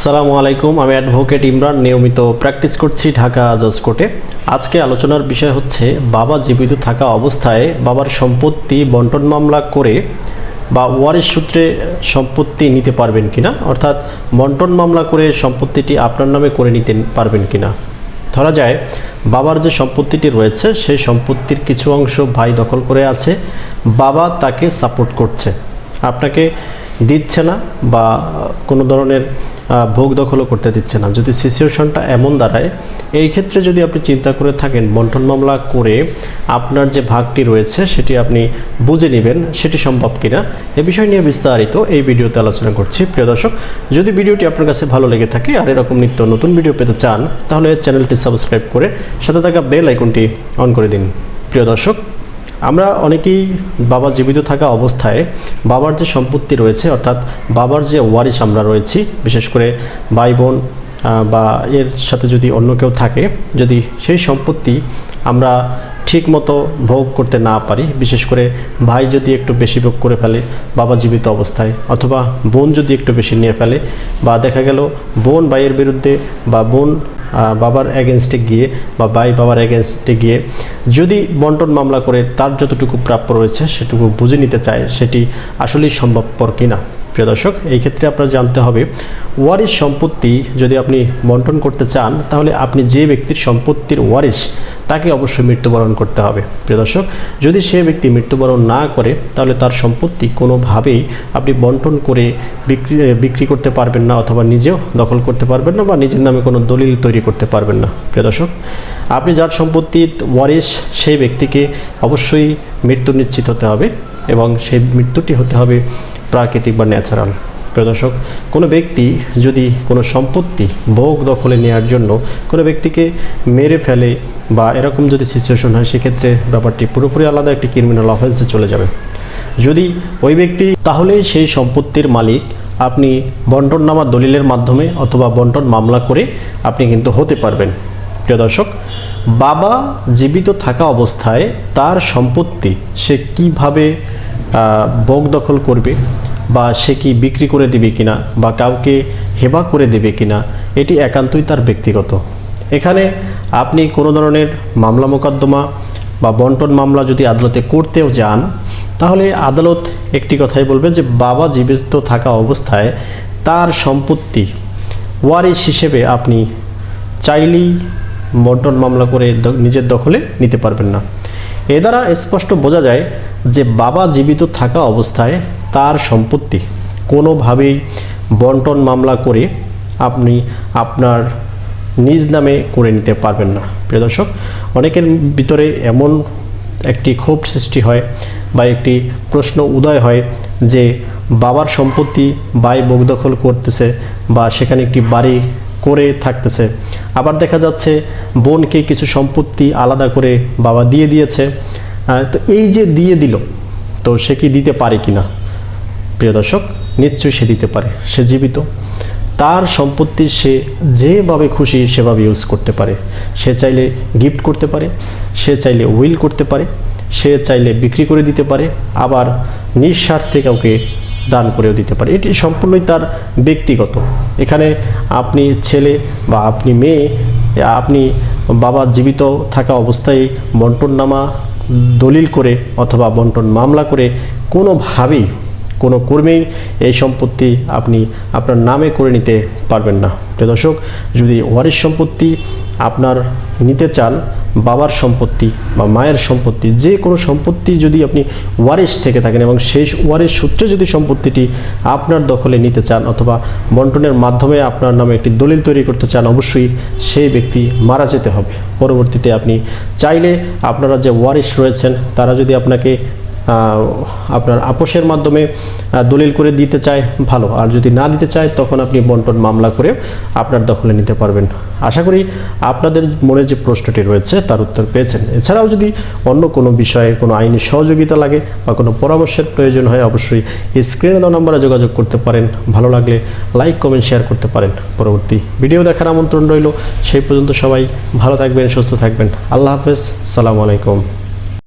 আসসালামু আলাইকুম, আমি অ্যাডভোকেট ইমরান, নিয়মিত প্র্যাকটিস করছি ঢাকা জাজ কোর্টে। আজকে আলোচনার বিষয় হচ্ছে, বাবা জীবিত থাকা অবস্থায় বাবার সম্পত্তি বন্টন মামলা করে বা ওয়ারিশ সূত্রে সম্পত্তি নিতে পারবেন কিনা, অর্থাৎ বন্টন মামলা করে সম্পত্তিটি আপনার নামে করে নিতে পারবেন কিনা। ধরা যায়, বাবার যে সম্পত্তিটি রয়েছে, সেই সম্পত্তির কিছু অংশ ভাই দখল করে আছে, বাবা তাকে সাপোর্ট করছে। আপনাকে দিচ্ছে না বা কোনো ধরনের ভোগ দখলও করতে দিচ্ছে না। যদি সিচুয়েশনটা এমন দাঁড়ায়, এই ক্ষেত্রে যদি আপনি চিন্তা করে থাকেন, বন্টন মামলা করে আপনার যে ভাগটি রয়েছে, সেটি আপনি বুঝে নেবেন সেটি সম্ভব কিনা, এ বিষয় নিয়ে বিস্তারিত এই ভিডিওতে আলোচনা করছি। প্রিয় দর্শক, যদি ভিডিওটি আপনার কাছে ভালো লেগে থাকে আর এরকম নিত্য নতুন ভিডিও পেতে চান, তাহলে চ্যানেলটি সাবস্ক্রাইব করে সাথে থাকা বেল আইকনটি অন করে দিন। প্রিয় দর্শক আমরা অনেকেই বাবা জীবিত থাকা অবস্থায় বাবার যে সম্পত্তি রয়েছে, অর্থাৎ বাবার যে ওয়ারিশ আমরা রয়েছি, বিশেষ করে ভাই বোন বা এর সাথে যদি অন্য কেউ থাকে, যদি সেই সম্পত্তি আমরা ঠিক মতো ভোগ করতে না পারি, বিশেষ করে ভাই যদি একটু বেশি ভোগ করে ফেলে বাবা জীবিত অবস্থায়, অথবা বোন যদি একটু বেশি নিয়ে ফেলে, বা দেখা গেল বোন ভাইয়ের বিরুদ্ধে বা বোন বাবার এগেনস্টে গিয়ে বা ভাই বাবার এগেনস্টে গিয়ে যদি বন্টন মামলা করে তার যতটুকু প্রাপ্য রয়েছে সেটুকু বুঝে নিতে চায়, সেটি আসলেই সম্ভবপর কিনা? প্রিয় দর্শক, এই ক্ষেত্রে আপনার জানতে হবে, ওয়ারিশ সম্পত্তি যদি আপনি বন্টন করতে চান, তাহলে আপনি যে ব্যক্তির সম্পত্তির ওয়ারিশ তাকে অবশ্যই মৃত্যুবরণ করতে হবে। প্রিয় দর্শক, যদি সে ব্যক্তি মৃত্যুবরণ না করে, তাহলে তার সম্পত্তি কোনোভাবেই আপনি বন্টন করে বিক্রি বিক্রি করতে পারবেন না অথবা নিজেও দখল করতে পারবেন না বা নিজের নামে কোনো দলিল তৈরি করতে পারবেন না। প্রিয় দর্শক, আপনি যার সম্পত্তির ওয়ারিশ, সেই ব্যক্তিকে অবশ্যই মৃত্যু নিশ্চিত হতে হবে এবং সেই মৃত্যুটি হতে হবে প্রাকৃতিক বা ন্যাচারাল। প্রিয় দর্শক, কোনো ব্যক্তি যদি কোনো সম্পত্তি ভোগ দখলে নেওয়ার জন্য কোনো ব্যক্তিকে মেরে ফেলে বা এরকম যদি সিচুয়েশন হয়, সেক্ষেত্রে ব্যাপারটি পুরোপুরি আলাদা একটি ক্রিমিনাল অফেন্সে চলে যাবে। যদি ওই ব্যক্তি, তাহলে সেই সম্পত্তির মালিক আপনি বন্টননামা দলিলের মাধ্যমে অথবা বন্টন মামলা করে আপনি কিন্তু হতে পারবেন। প্রিয় দর্শক, বাবা জীবিত থাকা অবস্থায় তার সম্পত্তি সে কীভাবে ভোগ দখল করবে? বা সে কি বিক্রি করে দেবে কিনা বা কাউকে হেবা করে দেবে কিনা, এটি একান্তই তার ব্যক্তিগত। এখানে আপনি কোনো ধরনের মামলা মোকদ্দমা বা বন্টন মামলা যদি আদালতে করতেও যান, তাহলে আদালত একটি কথাই বলবে যে বাবা জীবিত থাকা অবস্থায় তার সম্পত্তি ওয়ারিশ হিসেবে আপনি চাইলেই বন্টন মামলা করে নিজের দখলে নিতে পারবেন না। এ দ্বারা স্পষ্ট বোঝা যায় যে বাবা জীবিত থাকা অবস্থায় তার সম্পত্তি। কোনোভাবেই বন্টন মামলা করে আপনি আপনার নিজ নামে করে নিতে পারবেন না। প্রিয় দর্শক, অনেকের ভিতরে এমন একটি ক্ষোভ সৃষ্টি হয় বা একটি প্রশ্ন উদয় হয় যে বাবার সম্পত্তি বাই দখল করতেছে বা সেখানে একটি বাড়ি করে থাকতেছে। আবার দেখা যাচ্ছে বোনকে কিছু সম্পত্তি আলাদা করে বাবা দিয়ে দিয়েছে। তো এই যে দিয়ে দিল, তো সে কি দিতে পারে কিনা? প্রিয় দর্শক, নিশ্চয়ই সে দিতে পারে, সে জীবিত। তার সম্পত্তি সে যেভাবে খুশি সেভাবে ইউজ করতে পারে। সে চাইলে গিফট করতে পারে, সে চাইলে উইল করতে পারে, সে চাইলে বিক্রি করে দিতে পারে, আবার নিঃস্বার্থে কাউকে দান করেও দিতে পারে। এটি সম্পূর্ণই তার ব্যক্তিগত। এখানে আপনি ছেলে বা আপনি মেয়ে, আপনি বাবা জীবিত থাকা অবস্থায় বন্টননামা দলিল করে অথবা বন্টন মামলা করে কোনোভাবেই কোনো কর্মেই এই সম্পত্তি আপনি আপনার নামে করে নিতে পারবেন না। দর্শক, যদি ওয়ারিশ সম্পত্তি আপনার নিতে চান, বাবার সম্পত্তি বা মায়ের সম্পত্তি, যে কোনো সম্পত্তি যদি আপনি ওয়ারিশ থেকে থাকেন এবং সেই ওয়ারিশ সূত্রে যদি সম্পত্তিটি আপনার দখলে নিতে চান অথবা বন্টনের মাধ্যমে আপনার নামে একটি দলিল তৈরি করতে চান, অবশ্যই সেই ব্যক্তি মারা যেতে হবে। পরবর্তীতে আপনি চাইলে আপনারা যে ওয়ারিশ রয়েছেন, তারা যদি আপনাকে আপনার আপোষের মাধ্যমে দলিল করে দিতে চায়, ভালো। আর যদি না দিতে চায়, তখন আপনি বন্টন মামলা করে আপনার দখলে নিতে পারবেন। আশা করি আপনাদের মনে যে প্রশ্নটি রয়েছে, তার উত্তর পেয়েছেন। এছাড়াও যদি অন্য কোনো বিষয়ে কোনো আইনি সহযোগিতা লাগে বা কোনো পরামর্শের প্রয়োজন হয়, অবশ্যই স্ক্রিনে দেওয়া নম্বরে যোগাযোগ করতে পারেন। ভালো লাগলে লাইক, কমেন্ট, শেয়ার করতে পারেন। পরবর্তী ভিডিও দেখার আমন্ত্রণ রইল। সেই পর্যন্ত সবাই ভালো থাকবেন, সুস্থ থাকবেন। আল্লাহ হাফেজ। সালামু আলাইকুম।